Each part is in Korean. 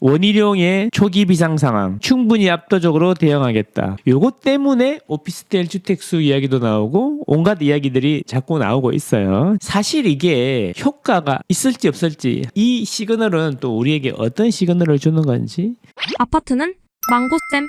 원희룡의 초기 비상 상황 충분히 압도적으로 대응하겠다. 요것 때문에 오피스텔 주택수 이야기도 나오고 온갖 이야기들이 자꾸 나오고 있어요. 사실 이게 효과가 있을지 없을지 이 시그널은 또 우리에게 어떤 시그널을 주는 건지 아파트는 망고쌤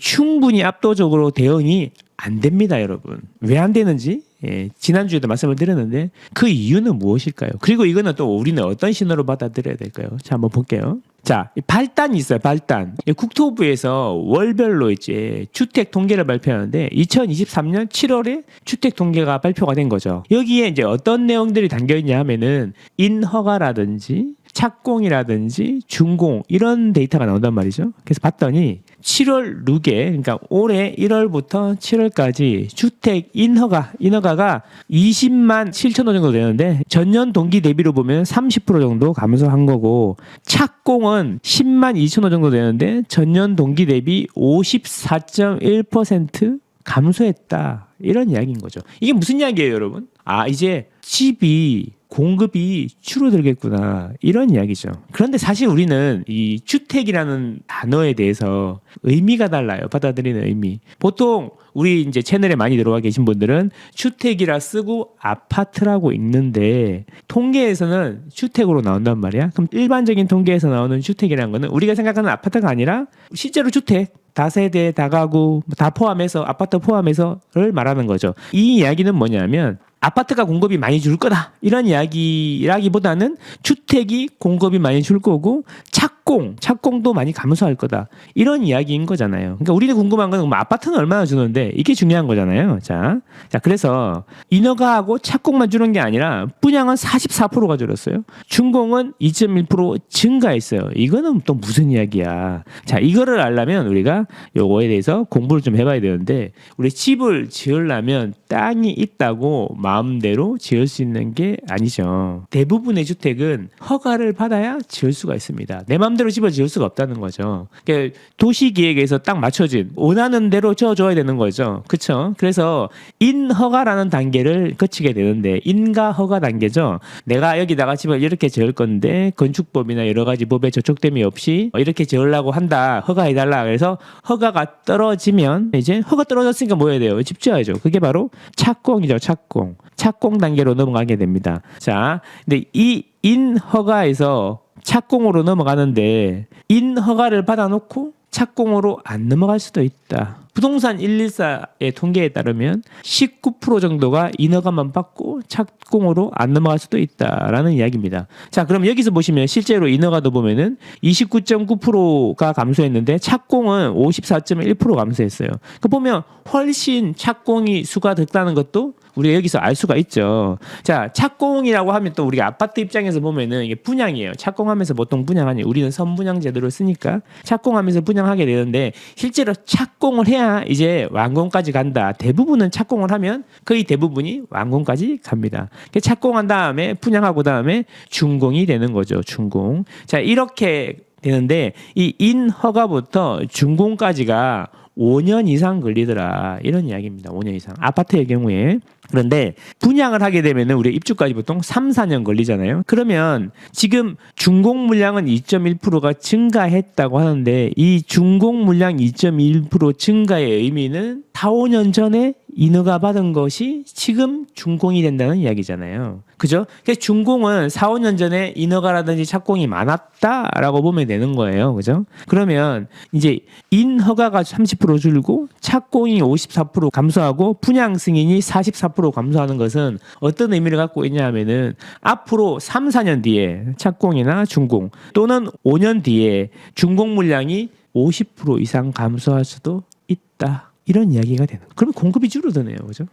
충분히 압도적으로 대응이 안 됩니다, 여러분. 왜 안 되는지 예, 지난주에도 말씀을 드렸는데 그 이유는 무엇일까요? 그리고 이거는 또 우리는 어떤 신호로 받아들여야 될까요? 자, 한번 볼게요. 자, 이 발단이 있어요, 발단. 이 국토부에서 월별로 이제 주택 통계를 발표하는데 2023년 7월에 주택 통계가 발표가 된 거죠. 여기에 이제 어떤 내용들이 담겨 있냐 하면은 인허가라든지 착공이라든지 준공 이런 데이터가 나온단 말이죠. 그래서 봤더니 7월 룩에 그러니까 올해 1월부터 7월까지 주택 인허가 인허가가 20만 7천 호 정도 되는데 전년 동기 대비로 보면 30% 정도 감소한 거고 착공은 10만 2천 호 정도 되는데 전년 동기 대비 54.1% 감소했다. 이런 이야기인 거죠. 이게 무슨 이야기예요, 여러분? 아, 이제 집이 공급이 줄어들겠구나. 이런 이야기죠. 그런데 사실 우리는 이 주택이라는 단어에 대해서 의미가 달라요. 받아들이는 의미. 보통 우리 이제 채널에 많이 들어와 계신 분들은 주택이라 쓰고 아파트라고 읽는데 통계에서는 주택으로 나온단 말이야. 그럼 일반적인 통계에서 나오는 주택이라는 거는 우리가 생각하는 아파트가 아니라 실제로 주택 다세대, 다가구 다 포함해서 아파트 포함해서를 말하는 거죠. 이 이야기는 뭐냐면 아파트가 공급이 많이 줄 거다. 이런 이야기라기보다는 주택이 공급이 많이 줄 거고 착공 착공도 많이 감소할 거다 이런 이야기인 거잖아요. 그러니까 우리는 궁금한 건뭐 아파트는 얼마나 주는데 이게 중요한 거잖아요. 자, 자 그래서 인허가하고 착공만 주는 게 아니라 분양은 44%가 줄었어요. 준공은 2.1% 증가했어요. 이거는 또 무슨 이야기야? 자, 이거를 알려면 우리가 요거에 대해서 공부를 좀 해봐야 되는데 우리 집을 지으려면 땅이 있다고 마음대로 지을 수 있는 게 아니죠. 대부분의 주택은 허가를 받아야 지을 수가 있습니다. 내 마음대로 집을 지을 수가 없다는 거죠. 그러니까 도시 기획에서 딱 맞춰진 원하는 대로 지어줘야 되는 거죠. 그렇죠? 그래서 인허가라는 단계를 거치게 되는데 인가 허가 단계죠. 내가 여기다가 집을 이렇게 지을 건데 건축법이나 여러 가지 법에 저촉됨이 없이 이렇게 지으려고 한다. 허가해달라. 그래서 허가가 떨어지면 이제 허가 떨어졌으니까 뭐 해야 돼요? 집 지어야죠. 그게 바로 착공이죠. 착공. 착공 단계로 넘어가게 됩니다. 자, 근데 이 인허가에서 착공으로 넘어가는데 인 허가를 받아놓고 착공으로 안 넘어갈 수도 있다. 부동산 114의 통계에 따르면 19% 정도가 인허가만 받고 착공으로 안 넘어갈 수도 있다라는 이야기입니다. 자, 그럼 여기서 보시면 실제로 인허가도 보면은 29.9%가 감소했는데 착공은 54.1% 감소했어요. 그 보면 훨씬 착공이 수가 됐다는 것도 우리가 여기서 알 수가 있죠. 자, 착공이라고 하면 또 우리가 아파트 입장에서 보면은 이게 분양이에요. 착공하면서 보통 분양하니 우리는 선분양 제도를 쓰니까 착공하면서 분양하게 되는데 실제로 착공을 해야 이제 완공까지 간다. 대부분은 착공을 하면 거의 대부분이 완공까지 갑니다. 그 착공한 다음에 분양하고 다음에 준공이 되는 거죠. 준공. 자, 이렇게 되는데 이 인허가부터 준공까지가 5년 이상 걸리더라 이런 이야기입니다. 5년 이상 아파트의 경우에 그런데 분양을 하게 되면은 우리 입주까지 보통 3, 4년 걸리잖아요. 그러면 지금 준공 물량은 2.1%가 증가했다고 하는데 이 준공 물량 2.1% 증가의 의미는 4, 5년 전에 인허가 받은 것이 지금 준공이 된다는 이야기잖아요. 그죠? 그래서 준공은 4, 5년 전에 인허가라든지 착공이 많았다라고 보면 되는 거예요. 그죠? 그러면 이제 인허가가 30% 줄고 착공이 54% 감소하고 분양 승인이 44% 감소하는 것은 어떤 의미를 갖고 있냐 하면은 앞으로 3, 4년 뒤에 착공이나 준공 또는 5년 뒤에 준공 물량이 50% 이상 감소할 수도 있다. 이런 이야기가 되는. 그러면 공급이 줄어드네요. 그죠?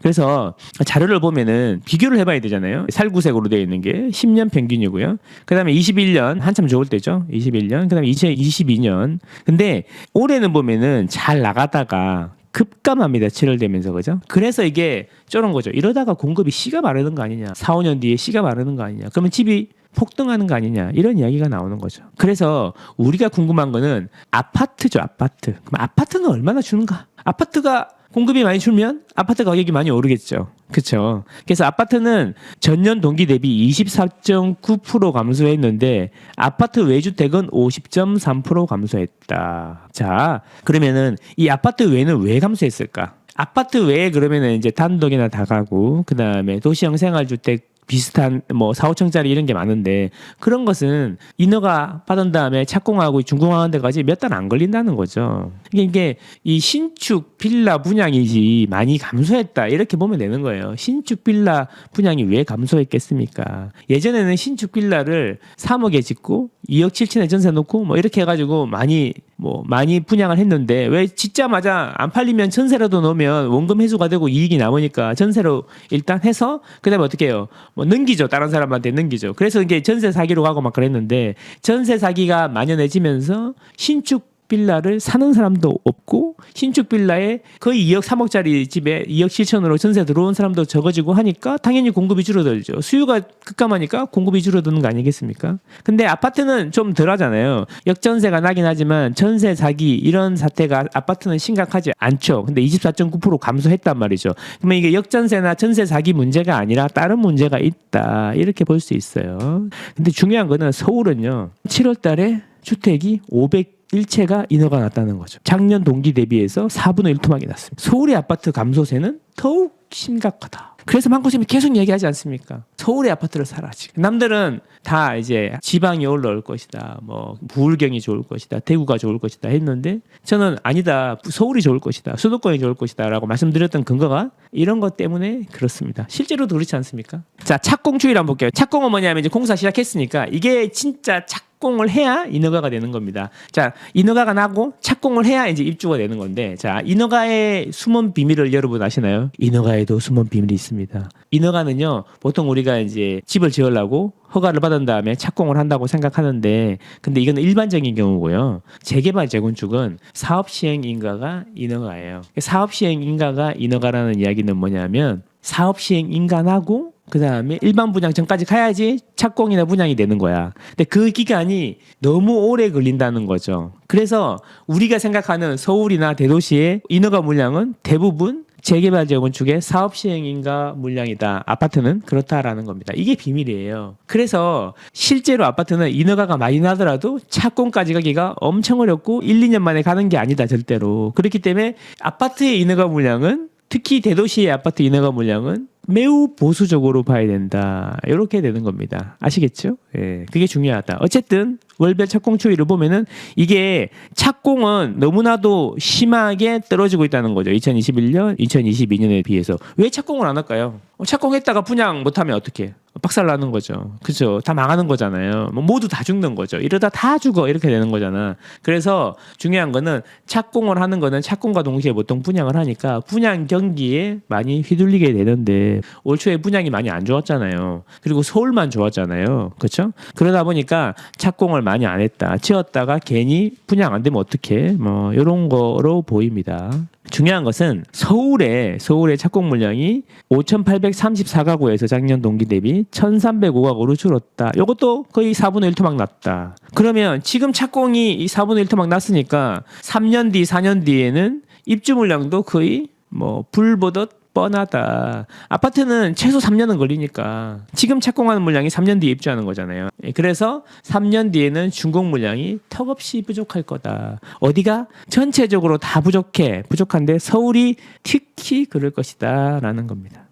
그래서 자료를 보면은 비교를 해봐야 되잖아요. 살구색으로 되어 있는 게 10년 평균이고요. 그 다음에 21년 한참 좋을 때죠. 21년. 그 다음에 2022년. 근데 올해는 보면은 잘 나가다가 급감합니다. 7월 되면서 그죠? 그래서 이게 저런 거죠. 이러다가 공급이 씨가 마르는 거 아니냐. 4, 5년 뒤에 씨가 마르는 거 아니냐. 그러면 집이 폭등하는 거 아니냐 이런 이야기가 나오는 거죠. 그래서 우리가 궁금한 거는 아파트죠, 아파트. 그럼 아파트는 얼마나 주는가? 아파트가 공급이 많이 줄면 아파트 가격이 많이 오르겠죠. 그렇죠. 그래서 아파트는 전년 동기 대비 24.9% 감소했는데 아파트 외주택은 50.3% 감소했다. 자, 그러면은 이 아파트 외는 왜 감소했을까? 아파트 외에 그러면은 이제 단독이나 다가구, 그 다음에 도시형 생활주택 비슷한 뭐 4, 5층짜리 이런 게 많은데 그런 것은 인허가 받은 다음에 착공하고 준공하는 데까지 몇 달 안 걸린다는 거죠. 이게, 이게 이 신축 빌라 분양이지 많이 감소했다 이렇게 보면 되는 거예요. 신축 빌라 분양이 왜 감소했겠습니까? 예전에는 신축 빌라를 3억에 짓고 2억 7천에 전세 놓고 뭐 이렇게 해가지고 많이 뭐 많이 분양을 했는데 왜 짓자마자 안 팔리면 전세라도 놓으면 원금 회수가 되고 이익이 남으니까 전세로 일단 해서 그다음에 어떻게 해요? 뭐 넘기죠. 다른 사람한테 넘기죠. 그래서 이게 전세 사기로 가고 막 그랬는데 전세 사기가 만연해지면서 신축 빌라를 사는 사람도 없고 신축 빌라에 거의 2억 3억짜리 집에 2억 7천으로 전세 들어온 사람도 적어지고 하니까 당연히 공급이 줄어들죠. 수요가 급감하니까 공급이 줄어드는 거 아니겠습니까? 근데 아파트는 좀 덜하잖아요. 역전세가 나긴 하지만 전세 사기 이런 사태가 아파트는 심각하지 않죠. 근데 24.9% 감소했단 말이죠. 그러면 이게 역전세나 전세 사기 문제가 아니라 다른 문제가 있다. 이렇게 볼 수 있어요. 근데 중요한 거는 서울은요. 7월 달에 주택이 500 일체가 인허가 났다는 거죠. 작년 동기 대비해서 4분의 1 토막이 났습니다. 서울의 아파트 감소세는 더욱 심각하다. 그래서 망고쌤이 계속 얘기하지 않습니까? 서울의 아파트를 사라지. 남들은 다 이제 지방이 올라올 것이다. 뭐 부울경이 좋을 것이다. 대구가 좋을 것이다 했는데 저는 아니다. 서울이 좋을 것이다. 수도권이 좋을 것이다라고 말씀드렸던 근거가 이런 것 때문에 그렇습니다. 실제로도 그렇지 않습니까? 자, 착공주의를 한번 볼게요. 착공은 뭐냐면 이제 공사 시작했으니까 이게 진짜 착 공을 해야 인허가가 되는 겁니다. 자, 인허가가 나고 착공을 해야 이제 입주가 되는 건데, 자, 인허가의 숨은 비밀을 여러분 아시나요? 인허가에도 숨은 비밀이 있습니다. 인허가는요, 보통 우리가 이제 집을 지으려고 허가를 받은 다음에 착공을 한다고 생각하는데, 근데 이건 일반적인 경우고요. 재개발 재건축은 사업 시행 인가가 인허가예요. 사업 시행 인가가 인허가라는 이야기는 뭐냐면 사업 시행 인가나고 그 다음에 일반 분양 전까지 가야지 착공이나 분양이 되는 거야. 근데 그 기간이 너무 오래 걸린다는 거죠. 그래서 우리가 생각하는 서울이나 대도시의 인허가 물량은 대부분 재개발 재건축의 사업 시행인가 물량이다. 아파트는 그렇다라는 겁니다. 이게 비밀이에요. 그래서 실제로 아파트는 인허가가 많이 나더라도 착공까지 가기가 엄청 어렵고 1, 2년 만에 가는 게 아니다 절대로. 그렇기 때문에 아파트의 인허가 물량은 특히 대도시의 아파트 인허가 물량은 매우 보수적으로 봐야 된다. 이렇게 되는 겁니다. 아시겠죠? 예. 그게 중요하다. 어쨌든 월별 착공 추이를 보면은 이게 착공은 너무나도 심하게 떨어지고 있다는 거죠. 2021년, 2022년에 비해서. 왜 착공을 안 할까요? 어, 착공했다가 분양 못하면 어떻게? 박살 나는 거죠. 그죠? 다 망하는 거잖아요. 뭐 모두 다 죽는 거죠. 이러다 다 죽어. 이렇게 되는 거잖아. 그래서 중요한 거는 착공을 하는 거는 착공과 동시에 보통 분양을 하니까 분양 경기에 많이 휘둘리게 되는데 올 초에 분양이 많이 안 좋았잖아요. 그리고 서울만 좋았잖아요. 그렇죠? 그러다 보니까 착공을 많이 안 했다. 지었다가 괜히 분양 안 되면 어떡해? 뭐 이런 거로 보입니다. 중요한 것은 서울의 서울의 착공 물량이 5,834가구에서 작년 동기 대비 1,305가구로 줄었다. 이것도 거의 4분의 1 토막 났다. 그러면 지금 착공이 이 4분의 1 토막 났으니까 3년 뒤, 4년 뒤에는 입주 물량도 거의 뭐 불보듯 뻔하다. 아파트는 최소 3년은 걸리니까 지금 착공하는 물량이 3년 뒤에 입주하는 거잖아요. 예, 그래서 3년 뒤에는 준공 물량이 턱없이 부족할 거다. 어디가 전체적으로 다 부족해. 부족한데 서울이 특히 그럴 것이다라는 겁니다.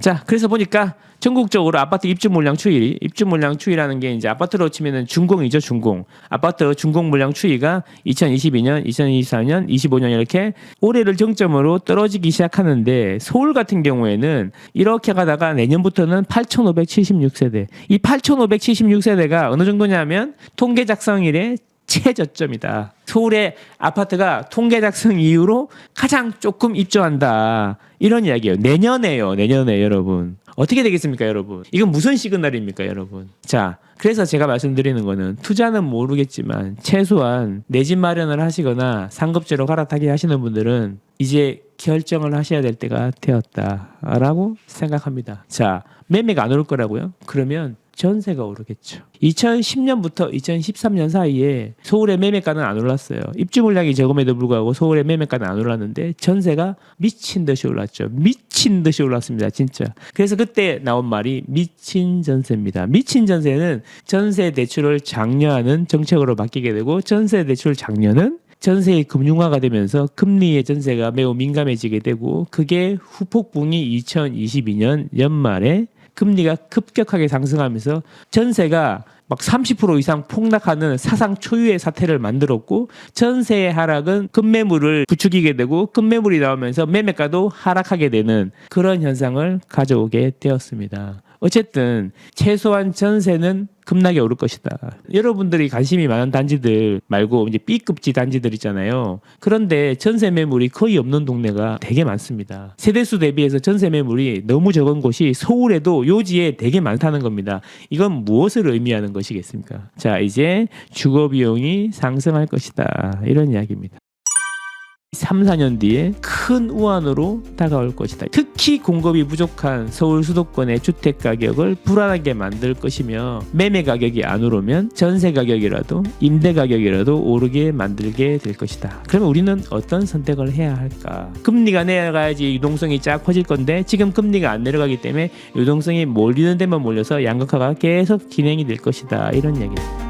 자, 그래서 보니까 전국적으로 아파트 입주 물량 추이, 입주 물량 추이라는 게 이제 아파트로 치면은 준공이죠, 준공. 아파트 준공 물량 추이가 2022년, 2024년, 25년 이렇게 올해를 정점으로 떨어지기 시작하는데 서울 같은 경우에는 이렇게 가다가 내년부터는 8,576세대. 이 8,576세대가 어느 정도냐면 통계 작성 일에 최저점이다. 서울의 아파트가 통계 작성 이후로 가장 조금 입주한다. 이런 이야기예요. 내년에요. 내년에 여러분. 어떻게 되겠습니까, 여러분? 이건 무슨 시그널입니까, 여러분? 자, 그래서 제가 말씀드리는 거는 투자는 모르겠지만 최소한 내 집 마련을 하시거나 상급제로 갈아타기 하시는 분들은 이제 결정을 하셔야 될 때가 되었다라고 생각합니다. 자, 매매가 안 올 거라고요? 그러면 전세가 오르겠죠. 2010년부터 2013년 사이에 서울의 매매가는 안 올랐어요. 입주 물량이 적음에도 불구하고 서울의 매매가는 안 올랐는데 전세가 미친 듯이 올랐죠. 미친 듯이 올랐습니다. 진짜. 그래서 그때 나온 말이 미친 전세입니다. 미친 전세는 전세 대출을 장려하는 정책으로 바뀌게 되고 전세 대출 장려는 전세의 금융화가 되면서 금리의 전세가 매우 민감해지게 되고 그게 후폭풍이 2022년 연말에 금리가 급격하게 상승하면서 전세가 막 30% 이상 폭락하는 사상 초유의 사태를 만들었고 전세의 하락은 급매물을 부추기게 되고 급매물이 나오면서 매매가도 하락하게 되는 그런 현상을 가져오게 되었습니다. 어쨌든 최소한 전세는 급락이 오를 것이다. 여러분들이 관심이 많은 단지들 말고 이제 B급지 단지들 있잖아요. 그런데 전세 매물이 거의 없는 동네가 되게 많습니다. 세대수 대비해서 전세 매물이 너무 적은 곳이 서울에도 요지에 되게 많다는 겁니다. 이건 무엇을 의미하는 것이겠습니까? 자, 이제 주거 비용이 상승할 것이다. 이런 이야기입니다. 3, 4년 뒤에 큰 우한으로 다가올 것이다. 특히 공급이 부족한 서울 수도권의 주택 가격을 불안하게 만들 것이며 매매 가격이 안 오르면 전세 가격이라도 임대 가격이라도 오르게 만들게 될 것이다. 그러면 우리는 어떤 선택을 해야 할까? 금리가 내려가야지 유동성이 쫙 퍼질 건데 지금 금리가 안 내려가기 때문에 유동성이 몰리는 데만 몰려서 양극화가 계속 진행이 될 것이다. 이런 얘기입니다.